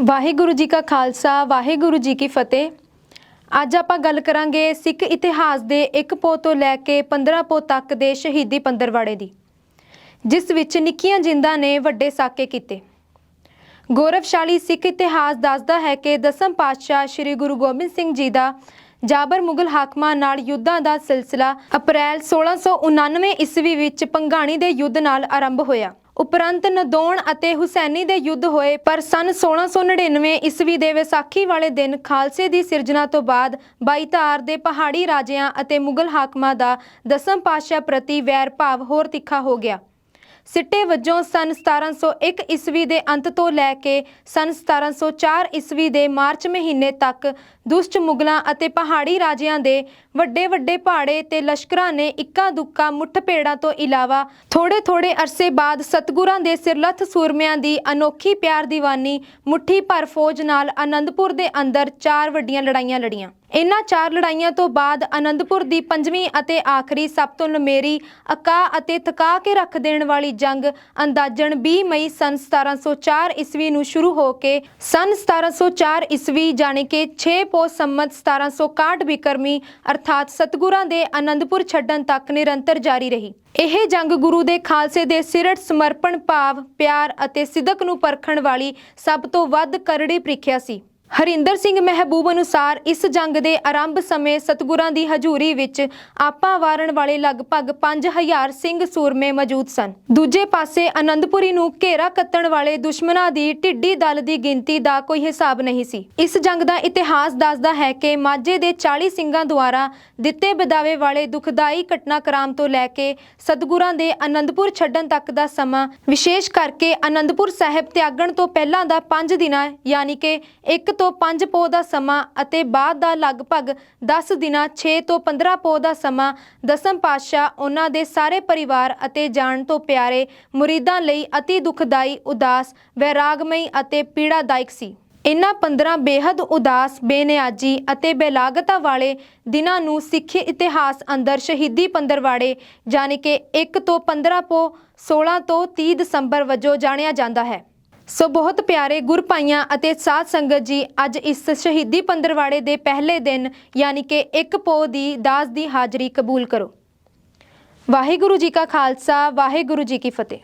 ਵਾਹਿਗੁਰੂ ਜੀ ਕਾ ਖਾਲਸਾ, ਵਾਹਿਗੁਰੂ ਜੀ ਕੀ ਫਤਿਹ। ਅੱਜ ਆਪਾਂ ਗੱਲ ਕਰਾਂਗੇ ਸਿੱਖ ਇਤਿਹਾਸ ਦੇ ਇੱਕ ਪੋ ਤੋਂ ਲੈ ਕੇ 15 ਪੋ ਤੱਕ ਦੇ ਸ਼ਹੀਦੀ ਪੰਦਰਵਾੜੇ ਦੀ, ਜਿਸ ਵਿੱਚ ਨਿੱਕੀਆਂ ਜਿੰਦਾਂ ਨੇ ਵੱਡੇ ਸਾਕੇ ਕੀਤੇ। ਗੌਰਵਸ਼ਾਲੀ ਸਿੱਖ ਇਤਿਹਾਸ ਦੱਸਦਾ ਹੈ ਕਿ ਦਸਮ ਪਾਤਸ਼ਾਹ ਸ੍ਰੀ ਗੁਰੂ ਗੋਬਿੰਦ ਸਿੰਘ ਜੀ ਦਾ ਜਾਬਰ ਮੁਗਲ ਹਾਕਮਾਂ ਨਾਲ ਯੁੱਧਾਂ ਦਾ ਸਿਲਸਿਲਾ ਅਪ੍ਰੈਲ 1699 ਈਸਵੀ ਵਿੱਚ ਪੰਗਾਣੀ ਦੇ ਯੁੱਧ ਨਾਲ ਆਰੰਭ ਹੋਇਆ। ਉਪਰੰਤ ਨਦੌਣ ਅਤੇ ਹੁਸੈਨੀ ਦੇ ਯੁੱਧ ਹੋਏ, ਪਰ ਸਨ 1699 ਈਸਵੀ ਦੇ ਵਿਸਾਖੀ ਵਾਲੇ ਦਿਨ ਖਾਲਸੇ ਦੀ ਸਿਰਜਣਾ ਤੋਂ ਬਾਅਦ ਬਾਈਧਾਰ ਦੇ ਪਹਾੜੀ ਰਾਜਿਆਂ ਅਤੇ ਮੁਗਲ ਹਾਕਮਾਂ ਦਾ ਦਸਮ ਪਾਤਸ਼ਾਹ ਪ੍ਰਤੀ ਵੈਰ ਭਾਵ ਹੋਰ ਤਿੱਖਾ ਹੋ ਗਿਆ। ਸਿੱਟੇ ਵਜੋਂ ਸਨ 1701 ਈਸਵੀ ਦੇ ਅੰਤ ਤੋਂ ਲੈ ਕੇ ਸਨ 1704 ਈਸਵੀ ਦੇ ਮਾਰਚ ਮਹੀਨੇ ਤੱਕ ਦੁਸ਼ਟ ਮੁਗਲਾਂ ਅਤੇ ਪਹਾੜੀ ਰਾਜਿਆਂ ਦੇ ਵੱਡੇ ਵੱਡੇ ਪਹਾੜੇ ਤੇ ਲਸ਼ਕਰਾਂ ਨੇ ਇੱਕਾ ਦੁੱਕਾ ਮੁੱਠਭੇੜਾਂ ਤੋਂ ਇਲਾਵਾ ਥੋੜੇ ਥੋੜੇ ਅਰਸੇ ਬਾਅਦ ਸਤਗੁਰਾਂ ਦੇ ਸਿਰਲੱਥ ਸੂਰਮਿਆਂ ਦੀ ਅਨੋਖੀ ਪਿਆਰ ਦੀਵਾਨੀ ਮੁੱਠੀ ਭਰ ਫੌਜ ਨਾਲ ਆਨੰਦਪੁਰ ਦੇ ਅੰਦਰ ਚਾਰ ਵੱਡੀਆਂ ਲੜਾਈਆਂ ਲੜੀਆਂ। ਇਨ੍ਹਾਂ ਚਾਰ ਲੜਾਈਆਂ ਤੋਂ ਬਾਅਦ ਅਨੰਦਪੁਰ ਦੀ ਪੰਜਵੀਂ ਅਤੇ ਆਖਰੀ ਸਭ ਤੋਂ ਲੰਮੇਰੀ ਅਕਾ ਅਤੇ ਥਕਾ ਕੇ ਰੱਖ ਦੇਣ ਵਾਲੀ ਜੰਗ ਅੰਦਾਜ਼ਨ 20 ਮਈ ਸਨ 1704 ਈਸਵੀ ਨੂੰ ਸ਼ੁਰੂ ਹੋ ਕੇ ਸਨ 1704 ਈਸਵੀ ਜਾਣੀ ਕਿ 6 ਪੋ ਸੰਮਤ 1761 ਬਿਕਰਮੀ ਅਰਥਾਤ ਸਤਗੁਰਾਂ ਦੇ ਅਨੰਦਪੁਰ ਛੱਡਣ ਤੱਕ ਨਿਰੰਤਰ ਜਾਰੀ ਰਹੀ। ਇਹ ਜੰਗ ਗੁਰੂ ਦੇ ਖਾਲਸੇ ਦੇ ਸਿਰੜ ਸਮਰਪਣ ਭਾਵ, ਪਿਆਰ ਅਤੇ ਸਿਦਕ ਨੂੰ ਪਰਖਣ ਵਾਲੀ ਸਭ ਤੋਂ ਵੱਧ ਕਰੜੀ ਪ੍ਰੀਖਿਆ ਸੀ। ਹਰਿੰਦਰ ਸਿੰਘ ਮਹਿਬੂਬ ਅਨੁਸਾਰ ਇਸ ਜੰਗ ਦੇ ਆਰੰਭ ਸਮੇਂ ਸਤਗੁਰਾਂ ਦੀ ਹਜ਼ੂਰੀ ਵਿੱਚ ਆਪਾ ਵਾਰਨ ਵਾਲੇ ਲਗਭਗ 5000 ਸਿੰਘ ਸੂਰਮੇ ਮੌਜੂਦ ਸਨ। ਦੂਜੇ ਪਾਸੇ ਆਨੰਦਪੁਰੀ ਨੂੰ ਘੇਰਾ ਕੱਤਣ ਵਾਲੇ ਦੁਸ਼ਮਣਾਂ ਦੀ ਢਿੱਡੀ ਦਲ ਦੀ ਗਿਣਤੀ ਦਾ ਕੋਈ ਹਿਸਾਬ ਨਹੀਂ ਸੀ। ਇਸ ਜੰਗ ਦਾ ਇਤਿਹਾਸ ਦੱਸਦਾ ਹੈ ਕਿ ਮਾਝੇ ਦੇ 40 ਸਿੰਘਾਂ ਦੁਆਰਾ ਦਿੱਤੇ ਬਦਾਵੇ ਵਾਲੇ ਦੁਖਦਾਈ ਘਟਨਾਕ੍ਰਮ ਤੋਂ ਲੈ ਕੇ ਸਤਗੁਰਾਂ ਦੇ ਅਨੰਦਪੁਰ ਛੱਡਣ ਤੱਕ ਦਾ ਸਮਾਂ, ਵਿਸ਼ੇਸ਼ ਕਰਕੇ ਆਨੰਦਪੁਰ ਸਾਹਿਬ ਤਿਆਗਣ ਤੋਂ ਪਹਿਲਾਂ ਦਾ 5 ਦਿਨਾਂ, ਯਾਨੀ ਕਿ 1 ਤੋਂ 5 ਪੋ ਦਾ ਸਮਾਂ ਅਤੇ ਬਾਅਦ ਦਾ ਲਗਭਗ 10 ਦਿਨਾਂ 6 ਤੋਂ 15 ਪੋ ਦਾ ਸਮਾਂ, ਦਸਮ ਪਾਤਸ਼ਾਹ ਉਹਨਾਂ ਦੇ ਸਾਰੇ ਪਰਿਵਾਰ ਅਤੇ ਜਾਣ ਤੋਂ ਪਿਆਰੇ ਮੁਰੀਦਾਂ ਲਈ ਅਤੀ ਦੁਖਦਾਈ, ਉਦਾਸ, ਵੈਰਾਗਮਈ ਅਤੇ ਪੀੜਾਦਾਇਕ ਸੀ। ਇਨ੍ਹਾਂ 15 ਬੇਹੱਦ ਉਦਾਸ, ਬੇਨਿਆਜੀ ਅਤੇ ਬੇਲਾਗਤਾ ਵਾਲੇ ਦਿਨਾਂ ਨੂੰ ਸਿੱਖੀ ਇਤਿਹਾਸ ਅੰਦਰ ਸ਼ਹੀਦੀ ਪੰਦਰਵਾੜੇ ਯਾਨੀ ਕਿ 1 ਤੋਂ 15 ਪੋ 16 ਤੋਂ 30 ਦਸੰਬਰ ਵਜੋਂ ਜਾਣਿਆ ਜਾਂਦਾ ਹੈ। ਸੋ ਬਹੁਤ ਪਿਆਰੇ ਗੁਰਪਾਈਆਂ ਅਤੇ ਸਾਧ ਸੰਗਤ ਜੀ, ਅੱਜ ਇਸ ਸ਼ਹੀਦੀ ਪੰਦਰਵਾੜੇ ਦੇ ਪਹਿਲੇ ਦਿਨ ਯਾਨੀ ਕਿ ਇੱਕ ਪੋ ਦੀ ਦਾਸ ਦੀ ਹਾਜ਼ਰੀ ਕਬੂਲ ਕਰੋ। ਵਾਹਿਗੁਰੂ ਜੀ ਕਾ ਖਾਲਸਾ, ਵਾਹਿਗੁਰੂ ਜੀ ਕੀ ਫਤਿਹ।